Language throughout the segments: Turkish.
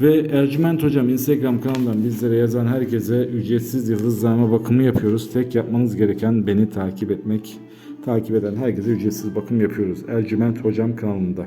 Ve Ercüment Hocam Instagram kanalından bizlere yazan herkese ücretsiz yıldızlama bakımı yapıyoruz. Tek yapmanız gereken beni takip etmek. Takip eden herkese ücretsiz bakım yapıyoruz. Ercüment Hocam kanalında.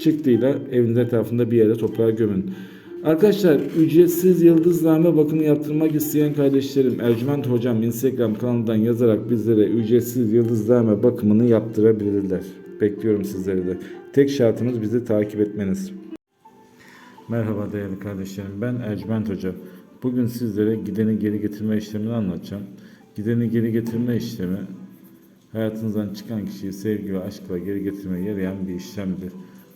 çıktıyla evinizin etrafında bir yere toprağa gömün. Arkadaşlar ücretsiz yıldızlame bakımı yaptırmak isteyen kardeşlerim Ercüment Hocam Instagram kanalından yazarak bizlere ücretsiz yıldızlame bakımını yaptırabilirler. Bekliyorum sizleri de. Tek şartımız bizi takip etmeniz. Merhaba değerli kardeşlerim. Ben Ercüment Hoca. Bugün sizlere gideni geri getirme işlemini anlatacağım. Gideni geri getirme işlemi hayatınızdan çıkan kişiyi sevgi ve aşkla geri getirmeye yarayan bir işlemdir.